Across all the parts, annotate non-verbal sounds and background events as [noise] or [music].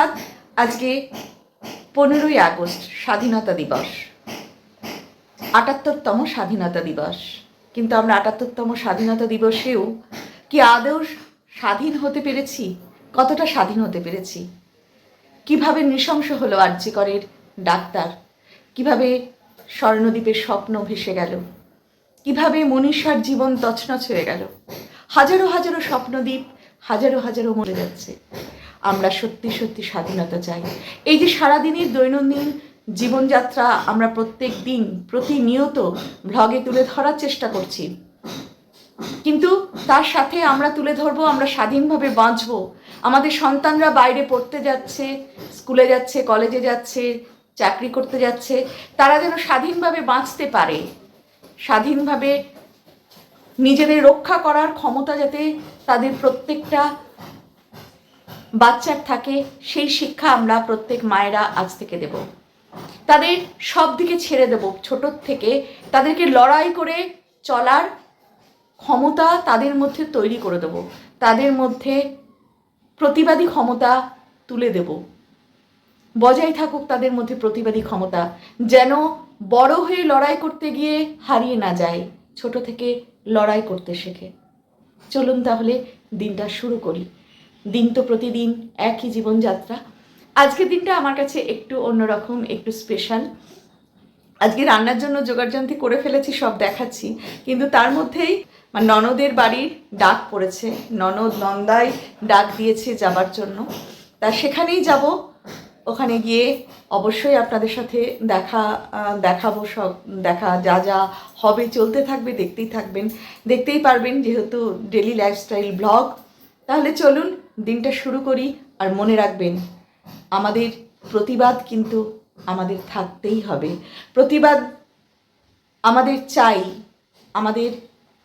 সুপ্রভাত আজকে পনেরোই আগস্ট, স্বাধীনতা দিবস। আটাত্তরতম স্বাধীনতা দিবস। কিন্তু আমরা আটাত্তরতম স্বাধীনতা দিবসেও কি আদৌ স্বাধীন হতে পেরেছি? কতটা স্বাধীন হতে পেরেছি? কীভাবে নৃশংস হলো আর্যিকরের ডাক্তার? কীভাবে স্বর্ণদ্বীপের স্বপ্ন ভেসে গেল? কীভাবে মনীষার জীবন তছনছ হয়ে গেল? হাজারো হাজারো স্বপ্নদ্বীপ হাজারো হাজারো মরে যাচ্ছে। আমরা সত্যি সত্যি স্বাধীনতা চাই। এই যে সারাদিনের দৈনন্দিন জীবনযাত্রা আমরা প্রত্যেক দিন প্রতিনিয়ত ভ্লগে তুলে ধরার চেষ্টা করছি। কিন্তু তার সাথে আমরা তুলে ধরবো, আমরা স্বাধীনভাবে বাঁচবো। আমাদের সন্তানরা বাইরে পড়তে যাচ্ছে, স্কুলে যাচ্ছে কলেজে যাচ্ছে, চাকরি করতে যাচ্ছে, তারা যেন স্বাধীনভাবে বাঁচতে পারে। স্বাধীনভাবে নিজেদের রক্ষা করার ক্ষমতা যাতে তাদের প্রত্যেকটা বাচ্চার থাকে, সেই শিক্ষা আমরা প্রত্যেক মায়েরা আজ থেকে দেব। তাদের সব দিকে ছেড়ে দেব ছোটোর থেকে। তাদেরকে লড়াই করে চলার ক্ষমতা তাদের মধ্যে তৈরি করে দেব। তাদের মধ্যে প্রতিবাদী ক্ষমতা তুলে দেব। বজায় থাকুক তাদের মধ্যে প্রতিবাদী ক্ষমতা, যেন বড় হয়ে লড়াই করতে গিয়ে হারিয়ে না যায়, ছোট থেকে লড়াই করতে শেখে। চলুন তাহলে দিনটা শুরু করি। দিন তো প্রতিদিন একই জীবনযাত্রা। আজকের দিনটা আমার কাছে একটু অন্যরকম, একটু স্পেশাল আজকে রান্নার জন্য জোগাড়যন্ত্রী করে ফেলেছি, সব দেখাচ্ছি। কিন্তু তার মধ্যেই ননদের বাড়ির ডাক পড়েছে। ননদ নন্দাই ডাক দিয়েছে যাবার জন্য। তা সেখানেই যাব। ওখানে গিয়ে অবশ্যই আপনাদের সাথে দেখা দেখাবো সব, দেখা যা যা হবে। চলতে থাকবে, দেখতেই থাকবেন। দেখতেই পারবেন, যেহেতু ডেলি লাইফস্টাইল ব্লগ তাহলে চলুন দিনটা শুরু করি আর মনে রাখবেন, আমাদের প্রতিবাদ কিন্তু আমাদের থাকতেই হবে। প্রতিবাদ আমাদের চাই, আমাদের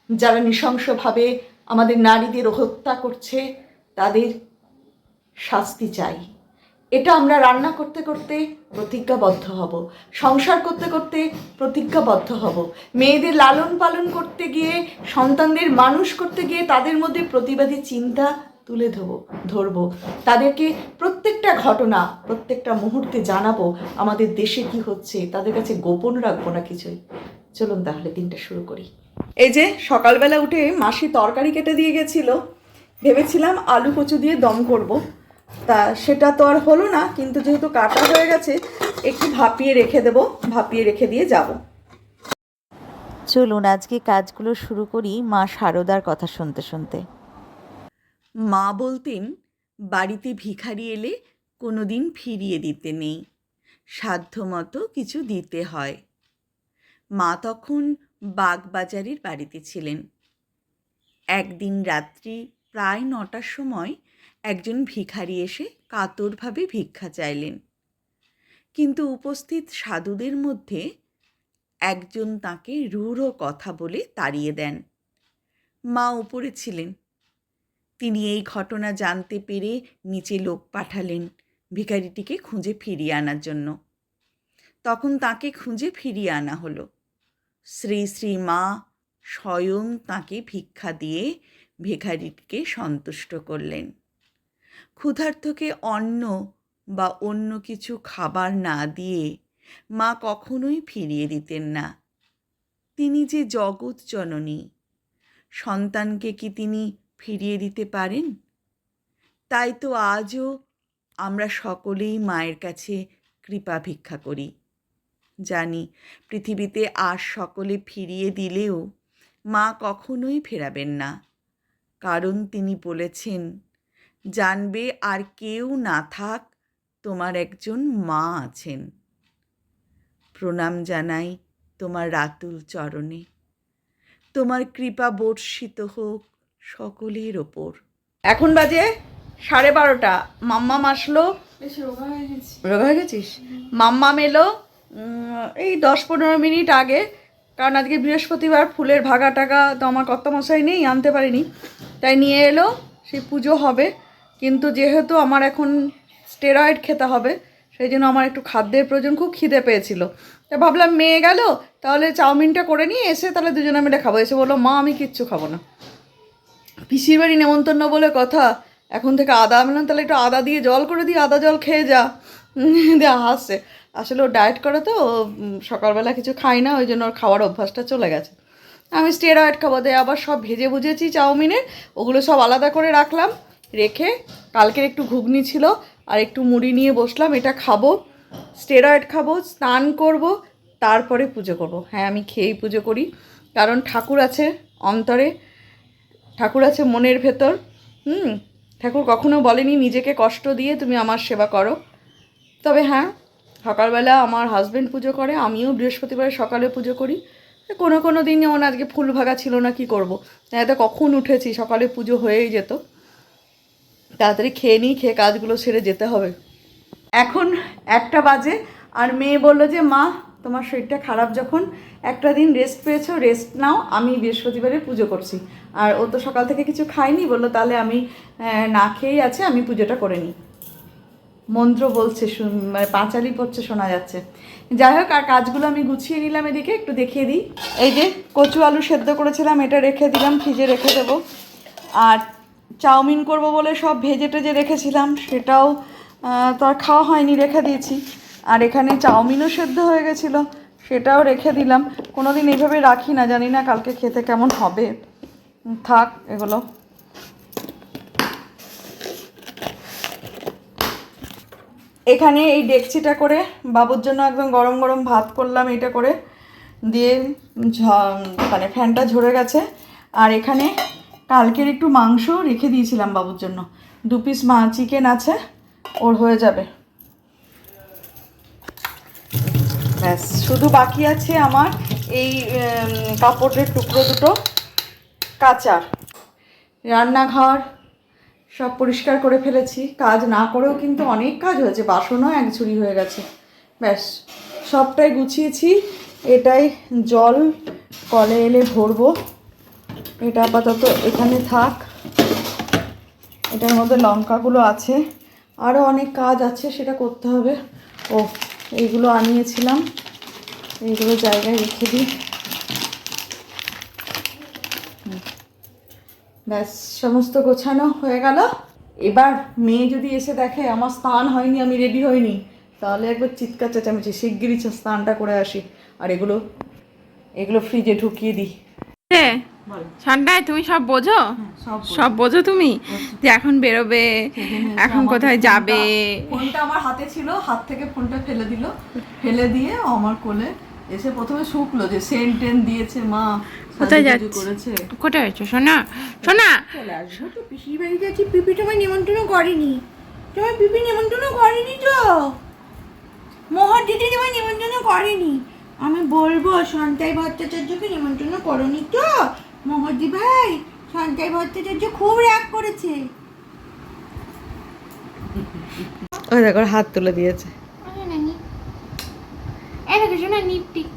যারা নৃশংসভাবে আমাদের নারীদের হত্যা করছে, তাদের শাস্তি চাই। এটা আমরা রান্না করতে করতে প্রতিজ্ঞাবদ্ধ হব, সংসার করতে করতে প্রতিজ্ঞাবদ্ধ হব। মেয়েদের লালন পালন করতে গিয়ে, সন্তানদের মানুষ করতে গিয়ে তাদের মধ্যে প্রতিবাদী চিন্তা তুলে ধরবো ধরবো। তাদেরকে প্রত্যেকটা ঘটনা, প্রত্যেকটা মুহূর্তে জানাব আমাদের দেশে কি হচ্ছে, তাদের কাছে গোপন রাখব না কিছুই। চলুন তাহলে দিনটা শুরু করি। এই যে সকালবেলা উঠে মাসি তরকারি কেটে দিয়ে গেছিল, ভেবেছিলাম আলু কচু দিয়ে দম করব। তা সেটা তো আর হলো না, কিন্তু যেহেতু কাটা হয়ে গেছে, একটু ভাপিয়ে রেখে দেবো, ভাপিয়ে রেখে দিয়ে যাব। চলুন আজকে কাজগুলো শুরু করি মা শারদার কথা শুনতে শুনতে। মা বলতেন, বাড়িতে ভিখারি এলে কোনো দিন ফিরিয়ে দিতে নেই। সাধ্যমতো কিছু দিতে হয়। মা তখন বাগবাজারের বাড়িতে ছিলেন। একদিন রাত্রি প্রায় নটার সময় একজন ভিখারি এসে কাতরভাবে ভিক্ষা চাইলেন। কিন্তু উপস্থিত সাধুদের মধ্যে একজন তাকে রূঢ় কথা বলে তাড়িয়ে দেন। মা উপরে ছিলেন। তিনি এই ঘটনা জানতে পেরে নিচে লোক পাঠালেন ভিখারিটিকে খুঁজে ফিরিয়ে আনার জন্য। তখন তাকে খুঁজে ফিরিয়ে আনা হলো। শ্রী শ্রী মা স্বয়ং তাকে ভিক্ষা দিয়ে ভিখারিটিকে সন্তুষ্ট করলেন। ক্ষুধার্তকে অন্ন বা অন্য কিছু খাবার না দিয়ে মা কখনোই ফিরিয়ে দিতেন না। তিনি যে জগৎ জননী, সন্তানকে কি তিনি ফিরিয়ে দিতে পারেন? তাই তো আজও আমরা সকলেই মায়ের কাছে কৃপা ভিক্ষা করি। জানি, পৃথিবীতে আর সকলে ফিরিয়ে দিলেও মা কখনোই ফেরাবেন না। কারণ তিনি বলেছেন, জানবে আর কেউ না থাক, তোমার একজন মা আছেন। প্রণাম জানাই তোমার রাতুল চরণে। তোমার কৃপা বর্ষিত হোক সকলের ওপর। এখন বাজে সাড়ে বারোটা। মাম্মাম আসলো। রোগা হয়ে গেছিস? মাম্মাম এলো এই দশ পনেরো মিনিট আগে কারণ আজকে বৃহস্পতিবার ফুলের ভাগা টাকা তো আমার কর্তামশাই নেই আনতে পারিনি। তাই নিয়ে এলো সেই পুজো হবে। কিন্তু যেহেতু আমার এখন স্টেরয়েড খেতে হবে সেই জন্য আমার একটু খাদ্যের প্রয়োজন খুব খিদে পেয়েছিল। তা ভাবলাম মেয়ে গেল তাহলে চাউমিনটা করে নিয়ে এসে তাহলে দুজনে মিলে খাব। এসে বলল মা আমি কিচ্ছু খাব না। পিসির বাড়ি নেমন্তন্ন বলে কথা। এখন থেকে আদা আমি তাহলে একটু আদা দিয়ে জল করে দিই, আদা জল খেয়ে যা। দিয়ে হাসছে আসলে ও ডায়েট করে তো সকালবেলা কিছু খায় না, ওই জন্য ওর খাওয়ার অভ্যাসটা চলে গেছে। আমি স্টেরয়েড খাব দিয়ে আবার সব ভেজে বুঝেছি চাউমিনের, ওগুলো সব আলাদা করে রাখলাম, রেখে কালকের একটু ঘুগনি ছিল, আর একটু মুড়ি নিয়ে বসলাম, এটা খাব স্টেরয়েড খাব, স্নান করব, তারপরে পুজো করব। হ্যাঁ আমি খেয়েই পুজো করি, কারণ ঠাকুর আছে অন্তরে ঠাকুর আছে মনের ভেতর, হুম? ঠাকুর কখনো বলেনি, নিজেকে কষ্ট দিয়ে তুমি আমার সেবা করো। তবে হ্যাঁ সকালবেলা আমার হাজব্যান্ড পুজো করে, আমিও বৃহস্পতিবার সকালে পুজো করি। কোনো কোনো দিন যেমন আজকে ফুল ভাগা ছিল না, কি করব? এত কখন উঠেছি, সকালে পুজো হয়েই যেত। তাড়াতাড়ি খেয়ে নিই, খেয়ে কাজগুলো সেরে যেতে হবে। এখন একটা বাজে, আর মেয়ে বলল যে, মা তোমার শরীরটা খারাপ যখন একটা দিন রেস্ট পেয়েছ রেস্ট নাও, আমি বৃহস্পতিবারে পুজো করছি। আর ও তো সকাল থেকে কিছু খায়নি, বলল তাহলে আমি না খেয়েই আছে, আমি পুজোটা করে নিই। মন্ত্র বলছে মানে পাঁচালি পড়ছে, শোনা যাচ্ছে। যাই হোক, আর কাজগুলো আমি গুছিয়ে নিলাম এদিকে, একটু দেখিয়ে দিই। এই যে, কচু আলু সেদ্ধ করেছিলাম, এটা রেখে দিলাম, ফ্রিজে রেখে দেবো। আর চাউমিন করব বলে সব ভেজে টেজে রেখেছিলাম, সেটাও তো আর খাওয়া হয়নি, রেখে দিয়েছি। আর এখানে চাউমিনও সেদ্ধ হয়ে গেছিল, সেটাও রেখে দিলাম। কোনো দিন এইভাবে রাখি না, জানি না কালকে খেতে কেমন হবে। থাক, এগুলো। এখানে এই ডেকচিটা করে বাবুর জন্য একদম গরম গরম ভাত করলাম এটা করে। দিয়ে মানে ফ্যানটা ঝরে গেছে। আর এখানে কালকের একটু মাংস রেখে দিয়েছিলাম বাবুর জন্য। দু পিস মা চিকেন আছে, ওর হয়ে যাবে। ব্যাস, শুধু বাকি আছে আমার এই কাপড়ের টুকরো দুটো কাচার রান্নাঘর সব পরিষ্কার করে ফেলেছি। কাজ না করেও কিন্তু অনেক কাজ হয়েছে, বাসনও এক ঝুড়ি হয়ে গেছে। ব্যাস, সবটাই গুছিয়েছি। এটাই জল কলে এলে ভরবো। এটা আপাতত এখানে থাক। এটার মধ্যে লঙ্কাগুলো আছে। আরও অনেক কাজ আছে, সেটা করতে হবে। ও এইগুলো আনিয়েছিলাম। এইগুলো জায়গায় রেখে দিই। ব্যাস, সমস্ত গোছানো হয়ে গেল। এবার মেয়ে যদি এসে দেখে, আমার স্নান হয়নি, আমি রেডি হইনি, তাহলে একবার চিৎকার চেঁচামেচি, শিগগিরই স্নানটা করে আসি। আর এগুলো এগুলো ফ্রিজে ঢুকিয়ে দিই। রে ঠান্ডায় তুমি সব বোঝো? সব বোঝো। তুমি? যে এখন বেরোবে এখন কোথায় যাবে? ফোনটা আমার হাতে ছিল হাত থেকে ফোনটা ফেলে দিল। ফেলে দিয়ে আমার কোলে এসে প্রথমে শুকলো যে সেন্ট টেন দিয়েছে মা কোথায় যাচ্ছি? কোথায় হয়েছো সোনা সোনা। তো পিসির বাড়ি যাচ্ছি পিপি তোমায় নিমন্ত্রণ করেনি। তোমার পিপি নিমন্ত্রণ করেনি তো? মোহর দিদি তোমায় নিমন্ত্রণ করেনি। আমি বলব সন্তাই ভট্টাচার্যকে নিমন্ত্রণ করনি তো মোহরদি ভাই। সন্তাই ভট্টাচার্য খুব রাগ করেছে। ওই দেখো হাত তুলে দিয়েছে। এই দেখো শোনা নিপটিক।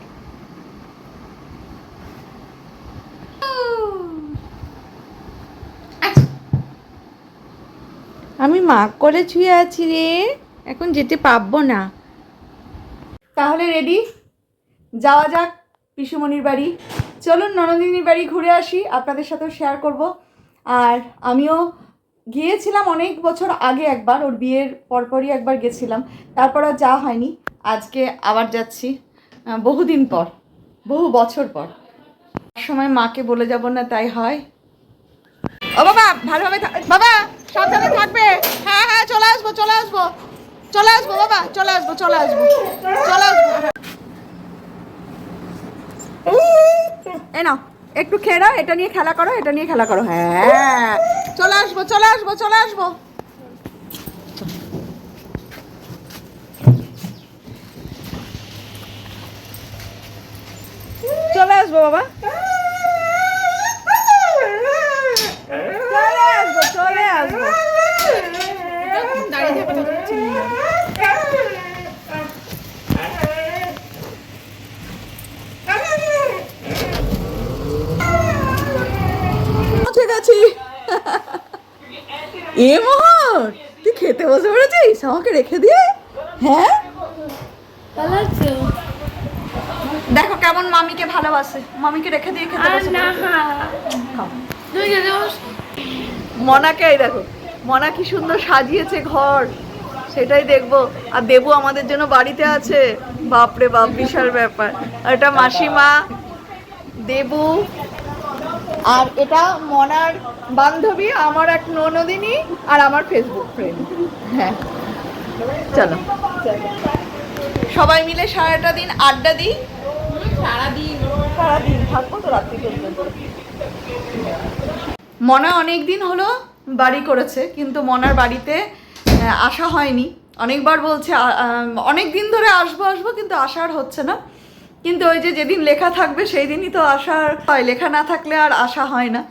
আমি মা করে ছুঁয়ে আছি রে এখন যেতে পারব না। তাহলে রেডি যাওয়া যাক, পিসুমণির বাড়ি। চলুন ননদিনীর বাড়ি ঘুরে আসি, আপনাদের সাথেও শেয়ার করব। আর আমিও গিয়েছিলাম অনেক বছর আগে একবার, ওর বিয়ের পরপরই একবার গেছিলাম। তারপর আর যাওয়া হয়নি, আজকে আবার যাচ্ছি বহুদিন পর, বহু বছর পর। সময় মাকে বলে যাব না, তাই হয়। ও বাবা, ভালোভাবে বাবা, সাবধানে থাকবে। হ্যাঁ হ্যাঁ চলে আসব চলে আসব। চলে আসব, বাবা, চলে আসব চলে আসব। চলে আসব এ নাও, একটু খেয়ে এটা নিয়ে খেলা করো, এটা নিয়ে খেলা করো। হ্যাঁ। চলে আসব চলে আসব চলে আসব। চলে আসব বাবা চলে আসব চলে আসব দাঁড়িয়ে থাকো পৌঁছে গেছি এ মোহর তুই খেতে বসে পড়েছিস? আমাকে রেখে দিয়ে? হ্যাঁ? দেখো কেমন মামিকে ভালোবাসে। মামিকে রেখে দিয়ে খেতে বসে। মনাকে এই দেখো মনা কি সুন্দর সাজিয়েছে ঘর। সেটাই দেখব। আর দেবু আমাদের জন্য বাড়িতে আছে। বাপরে বাপ বিশাল ব্যাপার। আর এটা মাসিমা দেবু আর এটা মনার বান্ধবী আমার এক ননদিনী আর আমার ফেসবুক ফ্রেন্ড হ্যাঁ। চলো। সবাই মিলে সারাটা দিন আড্ডা দিই। সারাদিন। সারাদিন থাকব তো রাত্রি পর্যন্ত। মনা অনেক দিন হলো বাড়ি করেছে কিন্তু মনার বাড়িতে আসা হয়নি। অনেকবার বলছে অনেক দিন ধরে আসব আসব কিন্তু আসার হচ্ছে না। কিন্তু ওই যে যেদিন লেখা থাকবে সেই দিনই তো আশা হয়। লেখা না থাকলে আর আশা হয় না।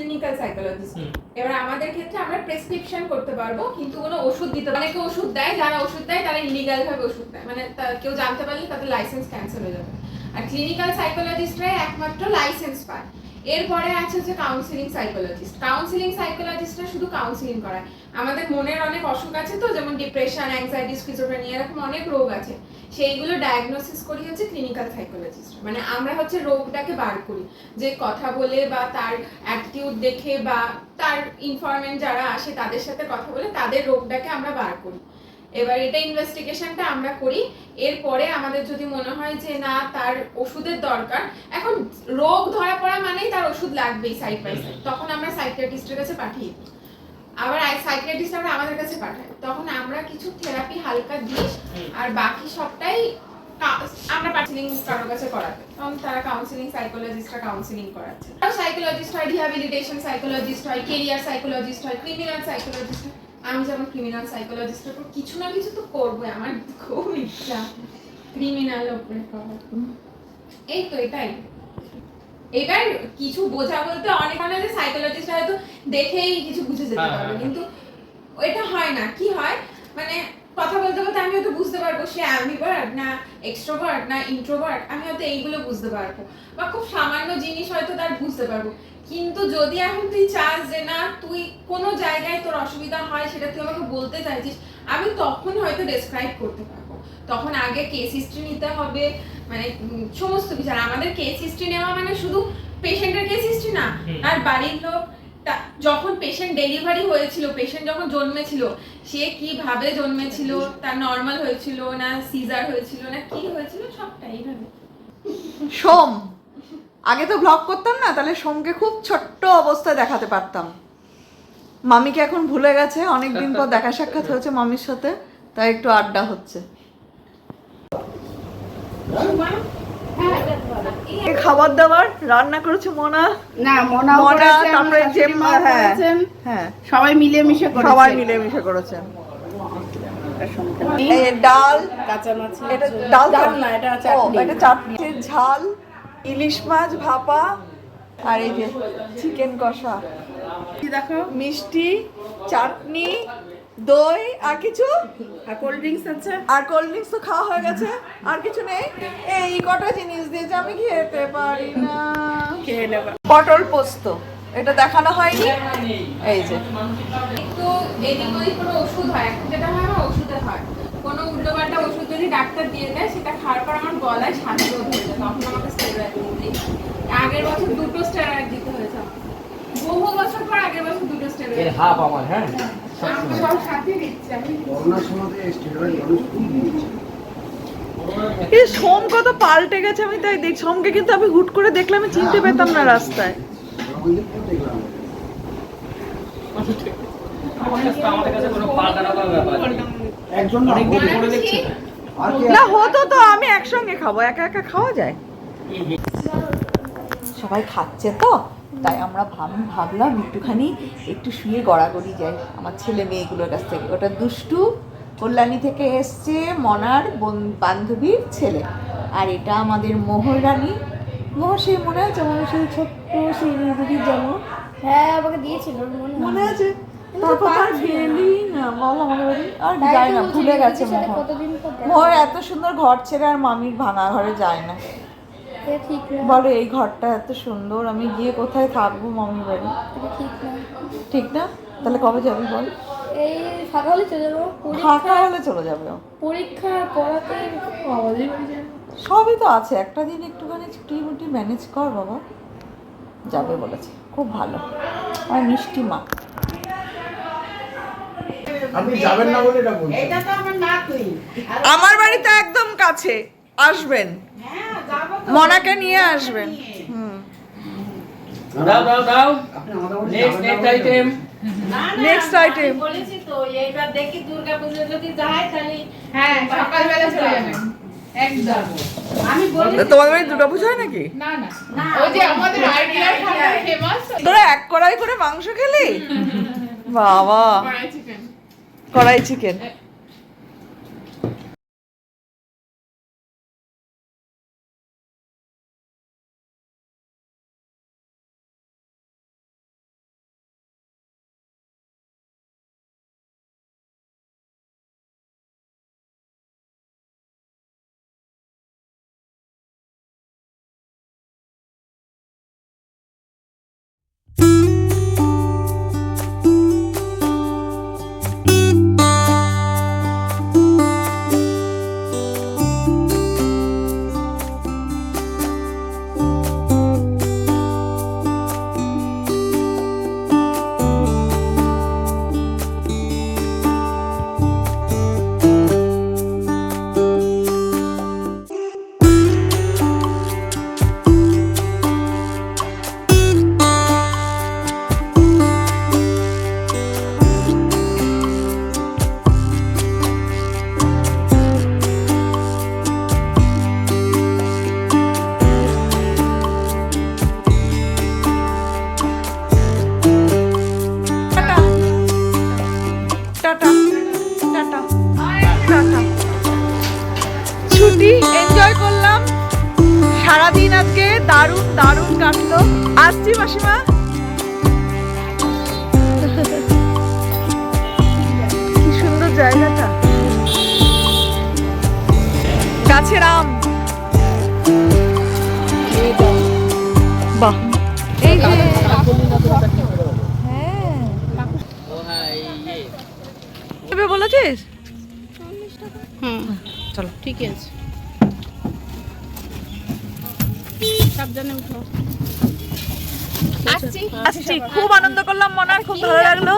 ক্লিনিক্যাল সাইকোলজিস্ট এবার আমাদের ক্ষেত্রে আমরা প্রেসক্রিপশন করতে পারব কিন্তু কোনো ওষুধ দিতে অনেকে ওষুধ দেয় যারা ওষুধ দেয় তারা ইলিগাল ভাবে ওষুধ দেয়। মানে কেউ জানতে পারলে তাদের লাইসেন্স ক্যান্সেল হয়ে যাবে। আর ক্লিনিক্যাল সাইকোলজিস্টরাই একমাত্র লাইসেন্স পায়। এরপরে আছে হচ্ছে কাউন্সিলিং সাইকোলজিস্ট কাউন্সিলিং সাইকোলজিস্টরা শুধু কাউন্সিলিং করায়। আমাদের মনের অনেক অসুখ আছে তো, যেমন ডিপ্রেশন অ্যাংজাইটি স্কিজোফ্রেনিয়া এরকম অনেক রোগ আছে। সেইগুলো ডায়াগনোসিস করি হচ্ছে ক্লিনিক্যাল সাইকোলজিস্ট মানে আমরা হচ্ছে রোগটাকে বার করি। যে কথা বলে বা তার অ্যাটিটিউড দেখে বা তার ইনফরমেন্ট যারা আসে তাদের সাথে কথা বলে তাদের রোগটাকে আমরা বার করি। এবার এটা ইনভেস্টিগেশনটা আমরা করি। এরপরে আমাদের যদি মনে হয় যে না, তার ওষুধের দরকার, এখন রোগ ধরা পড়া মানেই তার ওষুধ লাগবেই সাইড বাই সাইড তখন আমরা সাইকিয়াট্রিস্টের কাছে পাঠিয়ে দিই। আবার সাইকিয়াট্রিস্ট আমরা আমাদের কাছে পাঠাই তখন আমরা কিছু থেরাপি হালকা দিই আর বাকি সবটাই আমরা কাউন্সিলিং কারোর কাছে করাতে। তখন তারা কাউন্সিলিং সাইকোলজিস্টরা কাউন্সিলিং করাচ্ছে। সাইকোলজিস্ট হয় রিহ্যাবিলিটেশন সাইকোলজিস্ট হয় কেরিয়ার সাইকোলজিস্ট হয় ক্রিমিনাল সাইকোলজিস্ট হয়। আমি যেমন ক্রিমিনাল সাইকোলজিস্টের উপর কিছু না কিছু তো করব আমার খুব ইচ্ছা। ক্রিমিনাল উপরে এই তো এটাই। এবার কিছু বোঝা বলতে অনেক মানে যে সাইকোলজিস্ট হয়তো দেখেই কিছু বুঝে যেতে হ্যাঁ, পারবে হ্যাঁ। কিন্তু এটা হয় না। কি হয়? মানে কথা বলতে বলতে আমি হয়তো বুঝতে পারব সে অ্যাম্বিভার্ট না এক্সট্রোভার্ট না ইন্ট্রোভার্ট আমি হয়তো এইগুলো বুঝতে পারব। বা খুব সামান্য জিনিস হয়তো তার বুঝতে পারব। কিন্তু যদি এখন তুই চাস যে না তুই কোনো জায়গায় তোর অসুবিধা হয় সেটা তুই আমাকে বলতে চাইছিস আমি তখন হয়তো ডেসক্রাইব করতে পারব। তখন আগে কেস হিস্ট্রি নিতে হবে মানে সমস্ত কিছু। আর আমাদের কেস হিস্ট্রি নেওয়া মানে শুধু পেশেন্টের কেস হিস্ট্রি না। আর বাড়ির লোক যখন পেশেন্ট ডেলিভারি হয়েছিল পেশেন্ট যখন জন্মেছিল সে কীভাবে জন্মেছিল তার নর্মাল হয়েছিল না সিজার হয়েছিল না কি হয়েছিল সবটাই এইভাবে। সোম আগে তো ব্লগ করতাম না তাহলে সোমকে খুব ছোট্ট অবস্থায় দেখাতে পারতাম। মামিকে এখন ভুলে গেছে অনেক দিন পর দেখা সাক্ষাৎ হয়েছে মামির সাথে তাই একটু আড্ডা হচ্ছে। খাবার দাবার রান্না করেছে মোনা। না মনা মনা তারপরে জেম্মা, হ্যাঁ। হ্যাঁ। সবাই মিলেমিশে মিশে সবাই মিলেমিশে করেছেন এই ডাল কাঁচা মাছ এটা ডাল ডাল না এটা চাটনি। এটা চাটনি। ঝাল ইলিশ মাছ ভাপা আর এই যে চিকেন কষা। দেখো মিষ্টি চাটনি দই আর কিছু? আর কোল্ড ড্রিঙ্কস আছে। আর কোল্ড ড্রিঙ্কস তো খাওয়া হয়ে গেছে আর কিছু নেই। এই কটা জিনিস দিয়ে যে আমি খেতে পারি না। খেয়ে নেবা। পটল পোস্ত এটা দেখানো হয়নি। এই যে। একটু এদিক ওদিক কোনো ওষুধ হয়। এখন যেটা হয় আমার ওষুধে হয়। কোনো উল্টোপাল্টা ওষুধ যদি ডাক্তার দিয়ে দেয় সেটা খাওয়ার পর আমার গলায় রোধ হয়ে যায়। তখন আমাকে স্টেরয়েড দিতে আগের বছর দুটো স্টেরয়েড দিতে হয়েছে। বহু বছর পর আগের বছর দুটো স্টেরয়েড এর হাফ আমার হ্যাঁ? আমি সব সাথে দিচ্ছি আমি করোনার সময় স্টেরয়েড মানুষ খুব নিয়েছে এই সোম কত পাল্টে গেছে আমি তাই দেখ সোমকে কিন্তু আমি হুট করে দেখলে আমি চিনতে পেতাম না রাস্তায়। না হতো তো আমি একসঙ্গে খাব একা একা খাওয়া যায়? সবাই খাচ্ছে তো? তাই আমরা ভাব ভাবলাম একটুখানি একটু শুয়ে গড়াগড়ি যাই। আমার ছেলে মেয়েগুলোর কাছ থেকে। ওটা দুষ্টু কল্যাণী থেকে এসছে মনার বন- বান্ধবীর ছেলে। আর এটা আমাদের মোহর রানী। মোহর সেই মনে আছে? মনে সেই ছোট্ট সেই দিদির জন্ম। হ্যাঁ আমাকে দিয়েছিল মনে আছে। তারপর তার গেলি না বল আমাদের বাড়ি আর যায় না ভুলে গেছে মোহর। মোহর এত সুন্দর ঘর ছেড়ে আর মামির ভাঙা ঘরে যায় না। ঠিক না। বলো এই ঘরটা এত সুন্দর আমি গিয়ে কোথায় থাকব মামির বাড়ি? ঠিক না। ঠিক না? তাহলে কবে যাবি বল? এই ফাঁকা হলে চলে যাব। ফাঁকা হলে চলে যাবে। পরীক্ষা পড়াতে। সবই তো আছে একটা দিন একটুখানি ছুটি মুটি ম্যানেজ কর বাবা। যাবে বলেছে খুব ভালো। আর মিষ্টি মা। আপনি যাবেন না বলে এটা বলছেন। আমার বাড়িতে একদম কাছে। আসবেন। মনাকে নিয়ে আসবেন। হুম। দাও দাও দাও। Next next item next item বলেছি তো এইবার দেখি দুর্গা পুজো যদি যায় তাহলে হ্যাঁ সকালবেলা চলে যাবেন। একদম। আমি বলি তোমাদের বাড়ি দুর্গা পুজো হয় নাকি? না না। ওই যে আমাদের আইডিয়ার ফেমাস তোরা এক কড়াই করে মাংস খেলি? বাবা। চিকেন কড়াই চিকেন বাহ। এই যে হ্যাঁ। বলেছিস? হুম। চলো। ঠিকই আছে। সাবধানে উঠো। আসছি। আসছি। খুব আনন্দ করলাম মনার খুব ভালো লাগল।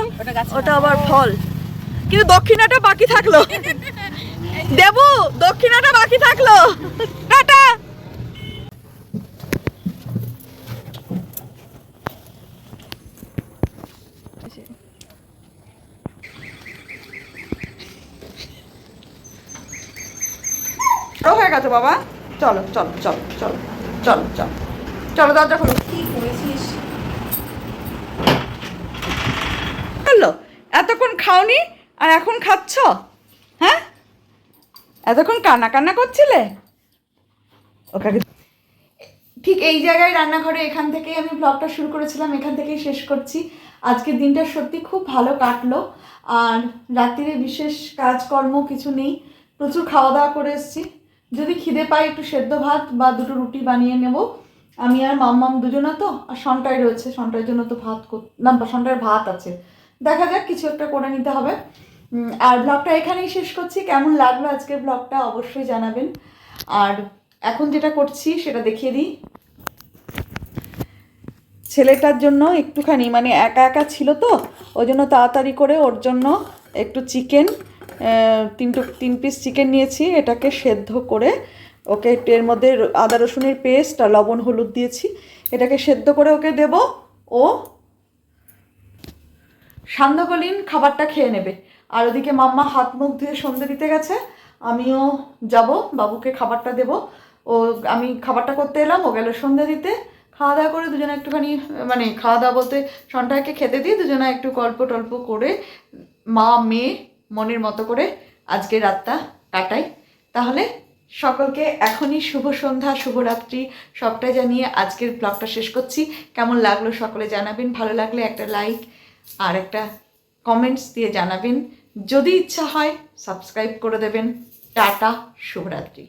ওটা আবার ফল। কিন্তু দক্ষিণাটা বাকি থাকল। [laughs] দেবু, দক্ষিণাটা বাকি থাকল। টাটা। হয়ে গেছে বাবা। চলো চলো চলো চলো চলো চলো। চলো, দরজা খোলো। এতক্ষণ খাওনি আর এখন খাচ্ছ? এতক্ষণ কান্না কান্না করছিলে? ওকে। ঠিক এই জায়গায় রান্নাঘরে এখান থেকেই আমি ব্লগটা শুরু করেছিলাম, এখান থেকেই শেষ করছি। আজকের দিনটা সত্যি খুব ভালো কাটলো। আর রাত্রিরে বিশেষ কাজকর্ম কিছু নেই, প্রচুর খাওয়া দাওয়া করে এসেছি। যদি খিদে পাই একটু সেদ্ধ ভাত বা দুটো রুটি বানিয়ে নেব। আমি আর মাম্মাম দুজনা তো, আর সন্টাই রয়েছে সন্টার জন্য তো ভাত না সন্টার ভাত আছে। দেখা যাক, কিছু একটা করে নিতে হবে। আর ব্লগটা এখানেই শেষ করছি। কেমন লাগল আজকের ব্লগটা অবশ্যই জানাবেন। আর এখন যেটা করছি, সেটা দেখিয়ে দিই। ছেলেটার জন্য একটুখানি মানে একা একা ছিল তো, ওই জন্য তাড়াতাড়ি করে ওর জন্য একটু চিকেন তিনটুক তিন পিস চিকেন নিয়েছি। এটাকে সেদ্ধ করে ওকে একটু এর মধ্যে আদা, রসুনের পেস্ট আর লবণ, হলুদ দিয়েছি। এটাকে সেদ্ধ করে ওকে দেব। ও সান্ধ্যকালীন খাবারটা খেয়ে নেবে। আর ওদিকে মাম্মা হাত মুখ ধুয়ে সন্ধে দিতে গেছে। আমিও যাব, বাবুকে খাবারটা দেব। ও, আমি খাবারটা করতে এলাম, ও গেল সন্ধে দিতে। খাওয়া দাওয়া করে দুজনে একটুখানি মানে খাওয়া দাওয়া বলতে সন্টাকে খেতে দিয়ে দুজনে একটু গল্প টল্প করে, মা, মেয়ে, মনের মতো করে আজকে রাতটা কাটাই। তাহলে সকলকে এখনই শুভ সন্ধ্যা শুভরাত্রি সবটাই জানিয়ে আজকের ব্লগটা শেষ করছি। কেমন লাগল সকলে জানাবেন, ভালো লাগলে একটা লাইক আর একটা কমেন্টস দিয়ে জানাবেন। যদি ইচ্ছা হয় সাবস্ক্রাইব করে দেবেন। টাটা শুভরাত্রি।